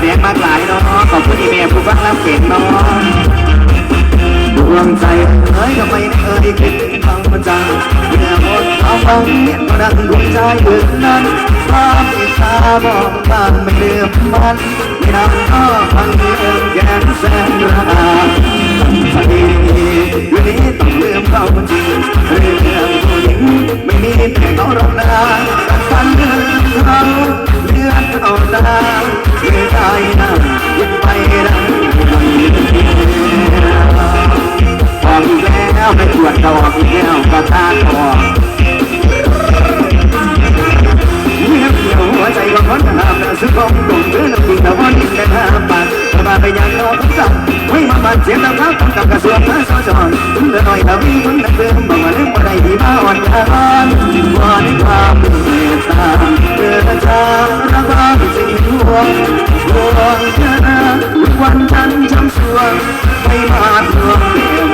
แดงมากหลายเนาะขอบคุณอีเมลผู้ฟังรับเก่งเนาะดวงใจเอ้ยทำไมไม่เอ่ยคิดถึงเขาประจังเมื่อหมดความหวังเนี่ยก็ดังดวงใจอื่นนั้นความอิจฉาบอกบ้านไม่ลืมมันไม่นำก็พังเรื่องแกนแสนราสักทีวันนี้ต้องลืมเขาจริงเรื่องผู้หญิงไม่มีแต่เขารบนาการฝันเรื่องเขาเลือดเอาตา วไปตรวจต่ออีกแล้วประทานออกเงียบเดียวหัวใจก็คนหาแต่สุขมกลมเดินกินต่วันนี้แต่ห้าบาทแต่บาไปยังรอทุกสัปไม่มาบาดเจ็บแล้วครับกับกระทรวงพระสจคุณเดินหน่อยแต่วิ่งคุณนักเดิมบอกว่าเรื่องอะไรดีมาอ่อนยาน วงห่วงเธอวันฉันจำสวงไม่มาทวง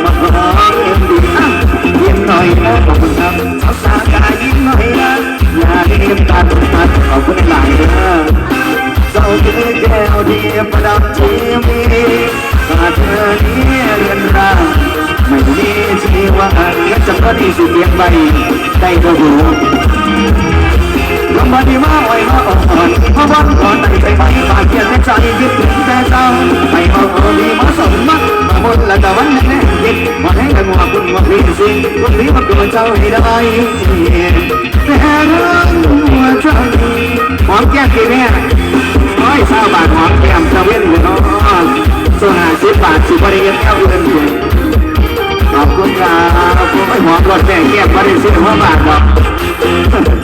มาขอเอ็มดีเยิ้มหน่อยนะขอบคุณครับสาวสาวกายยิ้มหน่อยนะอย่าได้ลืมตาตุตัดขอบคุณหลายเด้อเจ้าคือแก้วที่ประดับชีวิตขาเธอนี้เรียนร่าไม่มีชีวะก็จะก็ดีสุดเพียงใบได้ก็หู ก่อนตั้งใจไปฝากเกียรติใจยึดถึงแต่เจ้าไปเอาเอาดีมาสมมักมาบนและแต่วันแน่ยิดมาให้กันว่าคุณว่าพี่สิคุณนี้มาเกิดเจ้าให้ได้แต่เรื่องหัวใจหอมแก้มกี่แม่ร้อยเศร้าบาทหอมแก้มจะเว้นอยู่เนาะส่วนห้าสิบบาทสิบริเวณเท่าเงินอยู่ขอบคุณครับผมไม่หอมรถแก้แก้มบริสุทธิ์หัวบาทหรอก